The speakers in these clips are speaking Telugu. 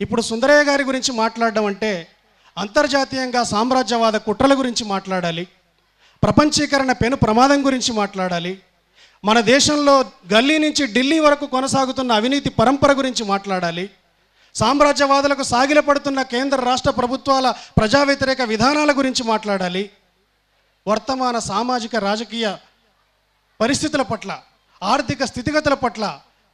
ఇప్పుడు సుందరయ్య గారి గురించి మాట్లాడడం అంటే అంతర్జాతీయంగా సామ్రాజ్యవాద కుట్రల గురించి మాట్లాడాలి ప్రపంచీకరణ పెను ప్రమాదం గురించి మాట్లాడాలి మన దేశంలో గల్లీ నుంచి ఢిల్లీ వరకు కొనసాగుతున్న అవినీతి పరంపర గురించి మాట్లాడాలి సామ్రాజ్యవాదులకు సాగిలపడుతున్న కేంద్ర రాష్ట్ర ప్రభుత్వాల ప్రజా వ్యతిరేక విధానాల గురించి మాట్లాడాలి వర్తమాన సామాజిక రాజకీయ పరిస్థితుల పట్ల ఆర్థిక స్థితిగతుల పట్ల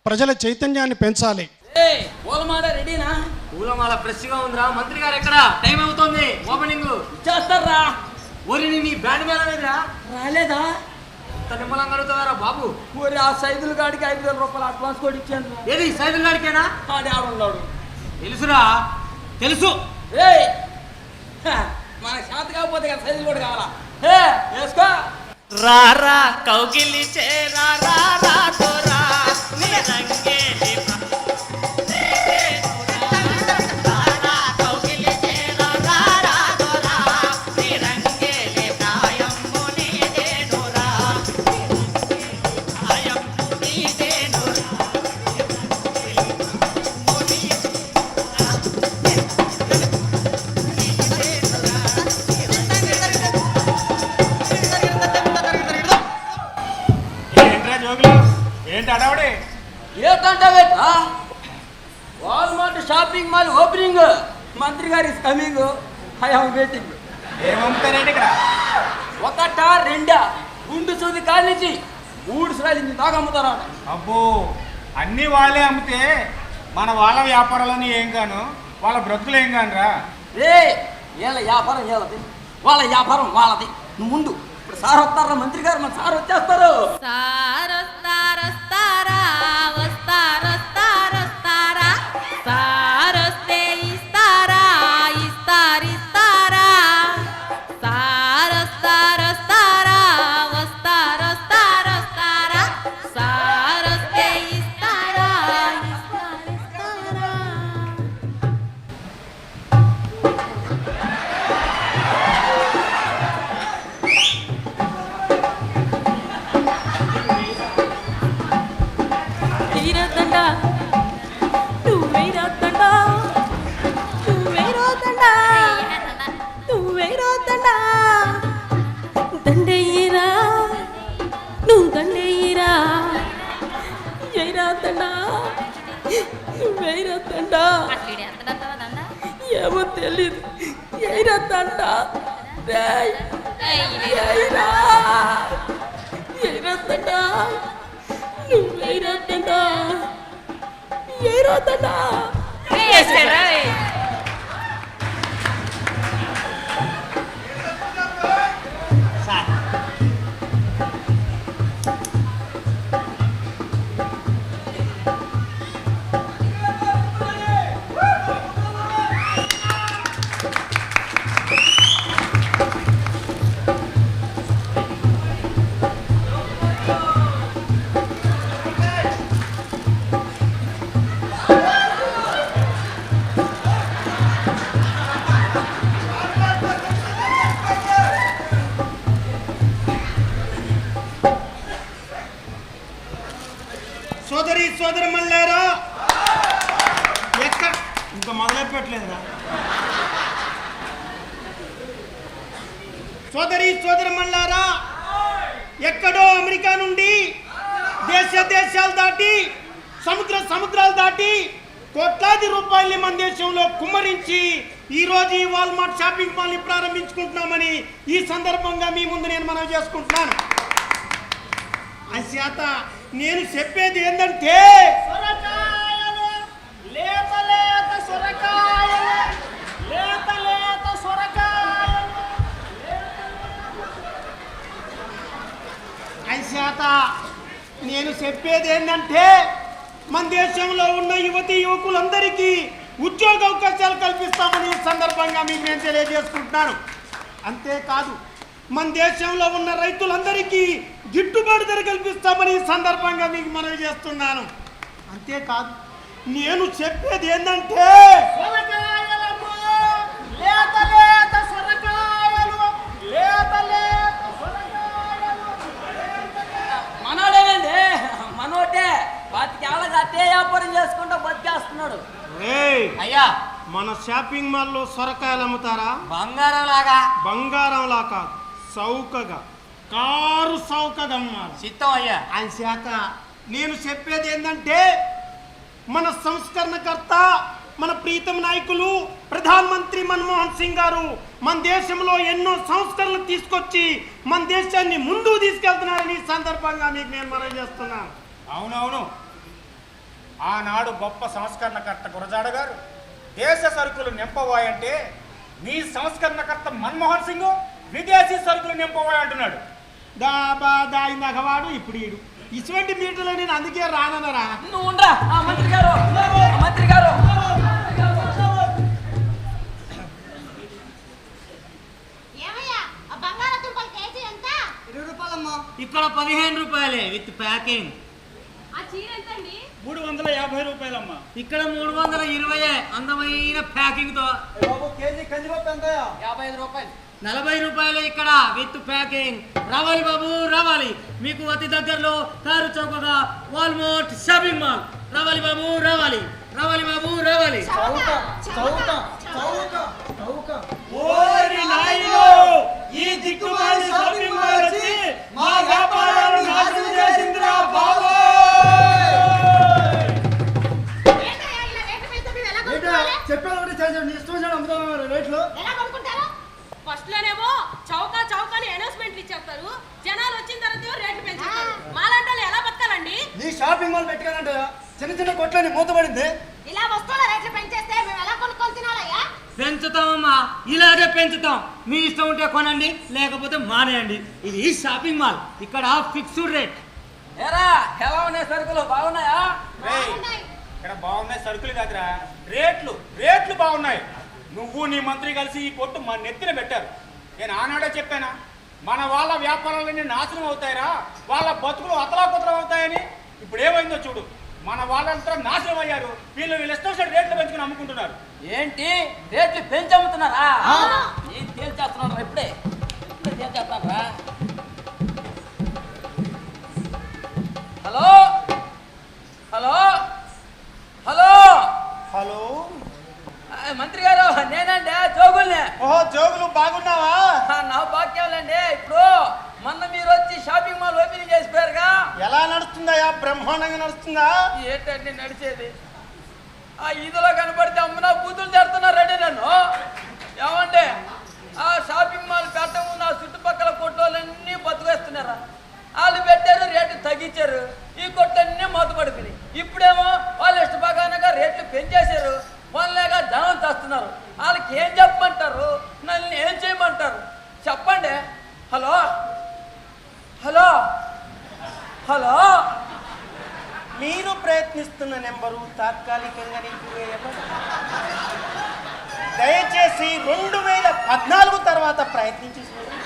ప్రజల చైతన్యాన్ని పెంచాలి. ఏయ్ పూలమాల రెడీనా? పూలమాల ఫ్రెష్గా ఉందిరా. మంత్రి గారు ఎక్కడ? టైం అవుతుంది. ఓపెనింగ్. చేస్తారా? ఓరి నీ బ్యాండ్ మీద లేదురా రాలేదా? ఇంత నిమ్మలంగా అడుగుతావారా బాబు? ఊరి ఆ సైదుల గాడికి ఐదు వేల రూపాయలు అడ్వాన్స్ కూడా ఇచ్చాను ఏది? సైదుల్ గారికేనా ఆడి ఆడున్నాడు తెలుసురా. తెలుసు. ఏయ్! హ, మన శాంత కాకపోతే కదా సైదులు కూడా కావాలా? ఏ వేసుకో. రారా కౌగిలి చేరా రా రా. తోరా నీ రంగేలి అడవడి ఏంటంటే వాల్మార్ట్ షాపింగ్ మాల్ ఓపెనింగ్ మంత్రి గారి కమింగ్ ఐ హావ్ వెయిటింగ్ ఏమమ్ముతారేంటి ఇక్కడ? ఒకట రెండా? గుండు సూది నుంచి మూడు సార్లు ఇంత దాకా అమ్ముతారా? అబ్బో అన్ని వాళ్ళే అమ్మితే మన వాళ్ళ వ్యాపారాలని ఏం గాను? వాళ్ళ బ్రతుకులు ఏం కానురా రే వీళ్ళ వ్యాపారం వీళ్ళది వాళ్ళ వ్యాపారం వాళ్ళది. నువ్వు ముందు ఇప్పుడు సార్ వస్తారా మంత్రి గారు మన సార్ వచ్చేస్తారు. సారొస్తారొస్తారా ఎయిరొద్దండ అత్తండా ఏమో తెలీదు. ఎయిరొద్దండ రేయ్ ఎయిరా ఎయిరొద్దండ నువ్వేరొద్దండ సోదరి సోదరి మళ్ళారా ఎక్కడ ఇంకా మొదలెట్టలేదురా సోదరి సోదరి మళ్ళారా ఎక్కడో అమెరికా నుండి దేశ దేశాలు దాటి సముద్ర సముద్రాలు దాటి కోట్లాది రూపాయల్ని మన దేశంలో కుమ్మరించి ఈ రోజు ఈ వాల్మార్ట్ షాపింగ్ మాల్ని ప్రారంభించుకుంటున్నామని ఈ సందర్భంగా మీ ముందు నేను మనం చేసుకుంటున్నాను. అశాత నేను చెప్పేది ఏంటంటే నేను చెప్పేది ఏంటంటే మన దేశంలో ఉన్న యువతి యువకులందరికీ ఉద్యోగ అవకాశాలు కల్పిస్తామని ఈ సందర్భంగా మీకు నేను తెలియజేసుకుంటున్నాను. అంతేకాదు మన దేశంలో ఉన్న రైతులందరికీ గిట్టుబాటు ధర కల్పిస్తామని ఈ సందర్భంగా మీకు మనవి చేస్తున్నాను. అంతేకాదు నేను చెప్పేది ఏంటంటే మనోడేనండి మనోటే. బతికేళ్ళకి అదే వ్యాపారం చేసుకుంటూ బతికేస్తున్నాడు. ఏయ్ అయ్యా. మన షాపింగ్ మాల్లో సొరకాయలు అమ్ముతారా? బంగారం లాగా బంగారంలా కాదు చౌకగా. కారు అమ్మాలి చిత్తం అయ్యా. ఆయన శాఖ నేను చెప్పేది ఏంటంటే మన సంస్కరణకర్త మన ప్రీతం నాయకులు ప్రధాన మంత్రి మన్మోహన్ సింగ్ గారు మన దేశంలో ఎన్నో సంస్కరణలు తీసుకొచ్చి మన దేశాన్ని ముందుకు తీసుకెళ్తున్నారని సందర్భంగా మీకు నేను మనవి చేస్తున్నాను అవునవును. ఆనాడు గొప్ప సంస్కరణకర్త గురజాడ గారు దేశ సరుకులు నింపబోయంటే మీ సంస్కరణకర్త మన్మోహన్ సింగ్ విదేశీ సరుకులు అంటున్నాడు దాబా దాయిందగవాడు ఇప్పుడు ఈడు. ఇటువంటి మీటర్లో నేను అందుకే రానన్నరా? నువ్వు ఉండరా? ఆ మంత్రి గారు ఆ మంత్రి గారు. ఏమయ్యా? ఆ బంగాళాదుంపల కేజీ ఎంత? ఇక్కడ పదిహేను రూపాయలే విత్ ప్యాకింగ్. ఆ చీర ఎంతండి? మూడు వందల యాభై రూపాయలమ్మా. ఇక్కడ మూడు వందల ఇరవై అందమైన ప్యాకింగ్తో యాభై ఐదు రూపాయలు. నలభై రూపాయలు ఇక్కడ విత్ ప్యాకింగ్. రావాలి బాబు రావాలి. మీకు అతి దగ్గరలో కారు చౌకగా వాల్మార్ట్ షాపింగ్ మాల్ రావాలి బాబు రావాలి. రావాలి బాబు రావాలి. ఓరి నాయనో ఈ దిక్కుమాలి షాపింగ్ మాల్ వచ్చి మా వ్యాపారాలు నాశనం చేసిందిరా బాబోయ్! ఏంటయ్యా ఇలా రేటు ఇచ్చేస్తారు జనాలు వచ్చిన తర్వాత రేట్లు పెంచుతారు? మాలాంటి ఎలా బతకాలండి? నీ షాపింగ్ మాల్ పెట్టుకోనంటే చిన్న చిన్న కొట్లని మూతపడింది ఇలా వస్తువుల రేట్లు పెంచేస్తే మేము ఎలా కొనుక్కొని తినాలయ్యా? పెంచుతామమ్మా. ఇలాగే పెంచుతాం. మీ ఇష్టం ఉంటే కొనండి లేకపోతే మానేయండి. ఇది షాపింగ్ మాల్. ఇక్కడ ఫిక్స్డ్ రేట్. ఏరా ఎలా ఉన్నాయి సరుకులు? బాగున్నాయా. ఇక్కడ బాగున్నాయి సరుకులు కాదురా. రేట్లు రేట్లు బాగున్నాయి. నువ్వు నీ మంత్రి కలిసి ఈ కొట్టు మా నెత్తిన పెట్టారు. నేను ఆనాడే చెప్పానా? మన వాళ్ళ వ్యాపారాలన్నీ నాశనం అవుతాయిరా. వాళ్ళ బతుకులు అతలాకుతలం అవుతాయని ఇప్పుడు ఏమైందో చూడు. మన వాళ్ళంతా నాశనం అయ్యారు. వీళ్ళు వీళ్ళు ఇష్టం వచ్చిన రేట్లు పెంచుకుని అమ్ముకుంటున్నారు. ఏంటి? రేట్లు పెంచి అమ్ముతున్నారా ఏం తేల్చేస్తున్నారా ఇప్పుడే ఇప్పుడే? ఎలా నడుస్తుందయ్యా బ్రహ్మాండంగా నడుస్తుందా? ఏంటండి నడిచేది? ఆ ఈదులో కనపడితే అమ్మనా బూతులు తిడుతున్నారండి నన్ను? ఏమండి? ఆ షాపింగ్ మాల్ పెట్టము నా చుట్టుపక్కల కొట్లోలన్నీ బతుకేస్తున్నారా వాళ్ళు పెట్టారు రేటు తగ్గించారు ఈ కొట్లన్నీ మూతపడిపోయినాయి ఇప్పుడేమో వాళ్ళు ఇష్టపగానగా రేట్లు పెంచేశారు వాళ్ళేగా జనం తెస్తున్నారు వాళ్ళకి ఏం చెప్పమంటారు నన్ను ఏం చేయమంటారు చెప్పండి హలో హలో హలో! మీరు ప్రయత్నిస్తున్న నెంబరు తాత్కాలికంగా నిలిపివేయబడి దయచేసి రెండు వేల పద్నాలుగు తర్వాత ప్రయత్నించి చూడండి.